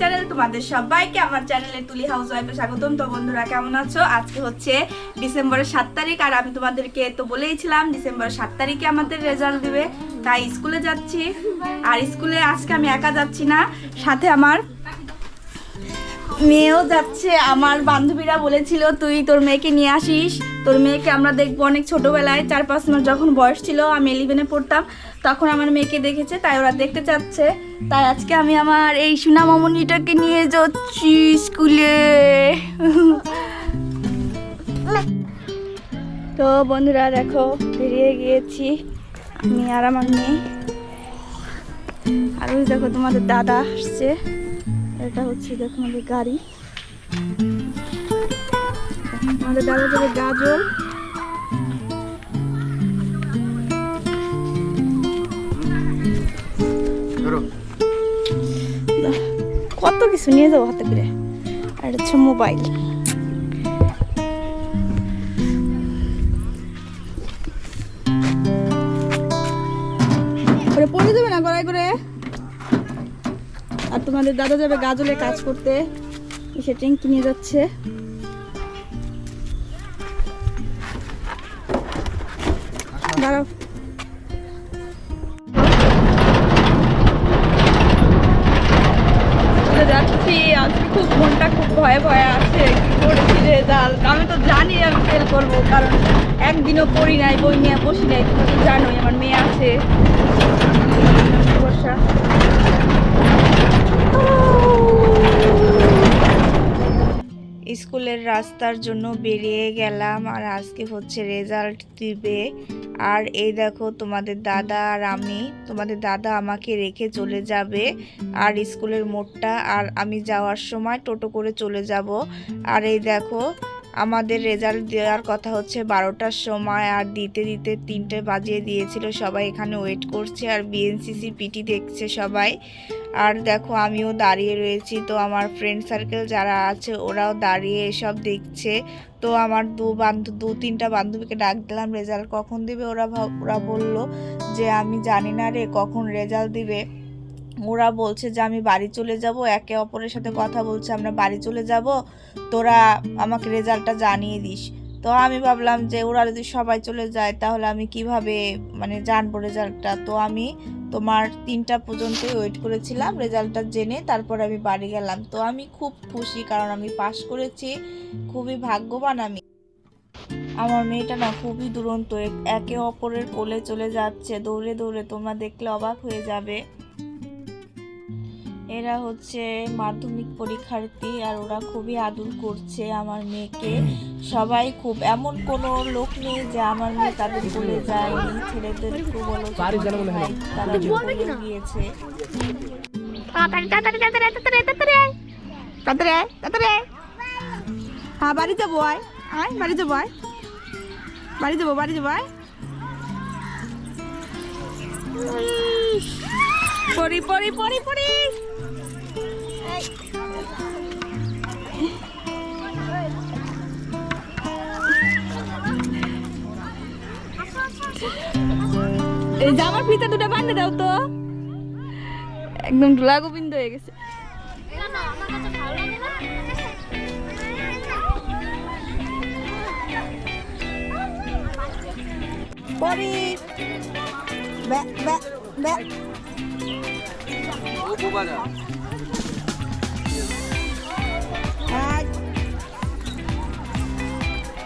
Channel তোমাদের সবাইকে আমার চ্যানেলে তুলি হাউস ওয়াইফে স্বাগতম। তো বন্ধুরা, কেমন আছো? আজকে হচ্ছে ডিসেম্বরের সাত তারিখ, আর আমি তোমাদেরকে তো বলেইছিলাম, ডিসেম্বরের সাত তারিখে আমাদের রেজাল্ট দিবে। তাই স্কুলে যাচ্ছি। আর স্কুলে আজকে আমি একা যাচ্ছি না, সাথে আমার মেয়েও যাচ্ছে, আমার বান্ধবীরা বলেছিল, তুই তোর মেয়েকে নিয়ে আসিস। তোর মেয়েকে আমরা দেখব অনেক ছোটবেলায়। চার পাঁচ মাস যখন বয়স ছিল, আমি ইলেভেনে পড়তাম, তখন আমার মেয়েকে দেখেছে, তাই ওরা দেখতে চাচ্ছে। তাই আজকে আমি আমার এই সোনা মামনিটাকে নিয়ে যাচ্ছি স্কুলে। তো বন্ধুরা, দেখো, বেরিয়ে গিয়েছি আমি আর আমার মেয়ে। আর দেখো তোমাদের দাদা আসছে। এটা হচ্ছে দেখো আমাদের গাড়ি। আমাদের দাদা যাবে ধরো। কত কিছু নিয়ে যাব হাতে করে। আর হচ্ছে মোবাইল। ওরে পড়ে যাবে না গড়াই করে? আর তোমাদের দাদা যাবে গাজলে কাজ করতে। সে ট্যাঙ্কি নিয়ে যাচ্ছে। দাঁড়াও। যাচ্ছি। আজকে খুব মনটা খুব ভয়ে ভয়ে আছে। কি করেছি রেজাল্ট আমি তো জানি আমি ফেল করব, কারণ একদিনও পড়ি নাই, বই নিয়ে বসি নাই। তুমি তো জানোই, আমার মেয়ে আছে। বর্ষা। স্কুলের রাস্তার জন্য বেরিয়ে গেলাম আর আজকে হচ্ছে রেজাল্ট দিবে। আর এই দেখো তোমাদের দাদা আর আমি, তোমাদের দাদা আমাকে রেখে চলে যাবে আর স্কুলের মোড়টা। আর আমি যাওয়ার সময় টোটো করে চলে যাব। আর এই দেখো আমাদের রেজাল্ট দেওয়ার কথা হচ্ছে বারোটার সময় আর দিতে দিতে তিনটে বাজিয়ে দিয়েছিল। সবাই এখানে ওয়েট করছে আর বিএনসিসি পিটি দেখছে সবাই। আর দেখো আমিও দাঁড়িয়ে রয়েছি। তো আমার ফ্রেন্ড সার্কেল যারা আছে ওরাও দাঁড়িয়ে এসব দেখছে। তো আমার দু বান্ধব দু তিনটা বান্ধবীকে ডাক দিলাম রেজাল্ট কখন দিবে? ওরা ওরা বলল যে, আমি জানি না রে, কখন রেজাল্ট দিবে? ওরা বলছে যে, আমি বাড়ি চলে যাব, একে অপরের সাথে কথা বলছে, আমরা বাড়ি চলে যাব, তোরা আমাকে রেজাল্টটা জানিয়ে দিস। তো আমি ভাবলাম যে, ওরা যদি সবাই চলে যায়, তাহলে আমি কীভাবে মানে জানব রেজাল্টটা তো আমি তোমার তিনটা পর্যন্তই ওয়েট করেছিলাম রেজাল্টটা জেনে তারপর আমি বাড়ি গেলাম। তো আমি খুব খুশি, কারণ আমি পাশ করেছি, খুবই ভাগ্যবান আমি। আমার মেয়েটা না খুবই দুরন্ত, একে অপরের কোলে চলে যাচ্ছে, দৌড়ে দৌড়ে তোমরা দেখলে অবাক হয়ে যাবে। এরা হচ্ছে মাধ্যমিক পরীক্ষার্থী আর ওরা খুবই আদর করছে আমার মেয়েকে। সবাই খুব এমন কোনো লোক নেই যে আমার মেয়ে তাদের কোলে যায়নি ছেলেদের খুব বলো মনে তারা গিয়েছে। তাড়াতাড়ি তাড়াতাড়ি তাড়াতাড়ি তাড়াতাড়ি তাড়াতাড়ি আয়। তাড়াতাড়ি আয় তাড়াতাড়ি আয়। হ্যাঁ বাড়ি যাব আয়। আয় বাড়ি যাব আয়। বাড়ি যাব বাড়ি যাব আয়। পড়ি পড়ি পড়ি পড়ি। এই জামার ফিতা দুটো বান্ধে দাও তো একদম ঢোলা গোবিন্দ হয়ে গেছে পরি বে বে বে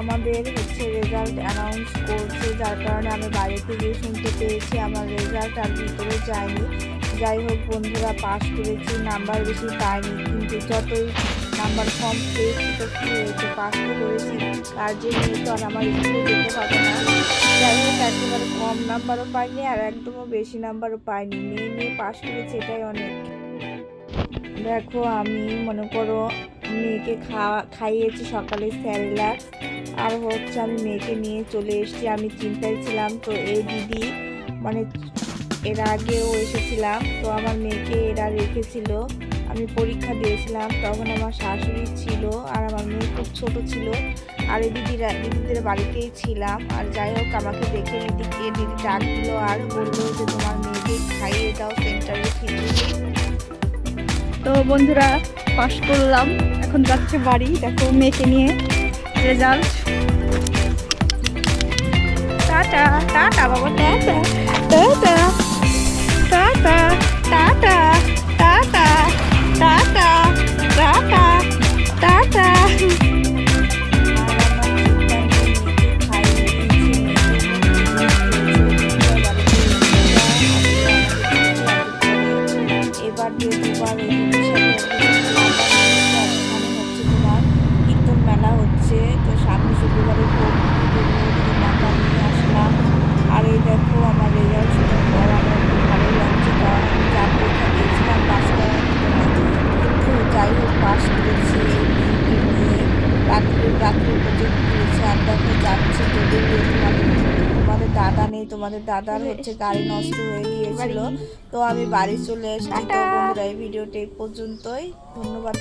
আমাদের হচ্ছে রেজাল্ট অ্যানাউন্স করছে, যার কারণে আমি বাড়িতে গিয়ে শুনতে পেয়েছি। আমার রেজাল্ট আর ভিতরে যায়নি। যাই হোক, বন্ধুরা পাস করেছি নাম্বার বেশি পাইনি। কিন্তু যতই নাম্বার কম পেয়েছি তো কী হয়েছে পাস তো করেছি। তার জন্য তো আর আমার স্কুলে যেতে পারবে না, যাই হোক, একেবারে কম নাম্বারও পাইনি আর একদমও বেশি নাম্বারও পাইনি। নিয়ে নিয়ে পাস করেছি, এটাই অনেক। দেখো, আমি মনে করো, মেয়েকে খাওয়া, খাইয়েছি সকালে স্যারেলাক্স আর হচ্ছে আমি মেয়েকে নিয়ে চলে এসেছি। আমি চিন্তায় ছিলাম, তো এই দিদি মানে এর আগেও এসেছিলাম, তো আমার মেয়েকে এরা রেখেছিল। আমি পরীক্ষা দিয়েছিলাম, তখন আমার শাশুড়ি ছিল আর আমার মেয়ে খুব ছোট ছিল। আর এই দিদিরা দিদিদের বাড়িতেই ছিলাম। আর যাই হোক, আমাকে দেখে দিদিকে দিদি ডাক দিল আর বলল যে, তোমার মেয়েকে খাইয়ে দাও সেন্টারে খিচুড়ি তো বন্ধুরা, পাশ করলাম। এখন যাচ্ছে বাড়ি। দেখো, মেয়েকে নিয়ে রেজাল্ট টাটা টাটা বাবা টাটা টাটা টাটা টাটা। রাত্রে পর্যন্ত আর দেখো যাচ্ছে তোদের তোমাদের তোমাদের দাদা নেই, তোমাদের দাদার হচ্ছে গাড়ি নষ্ট হয়ে গিয়েছিল। তো আমি বাড়ি চলে এসেছি, তো বন্ধুরা, এই ভিডিওটা পর্যন্তই। ধন্যবাদ।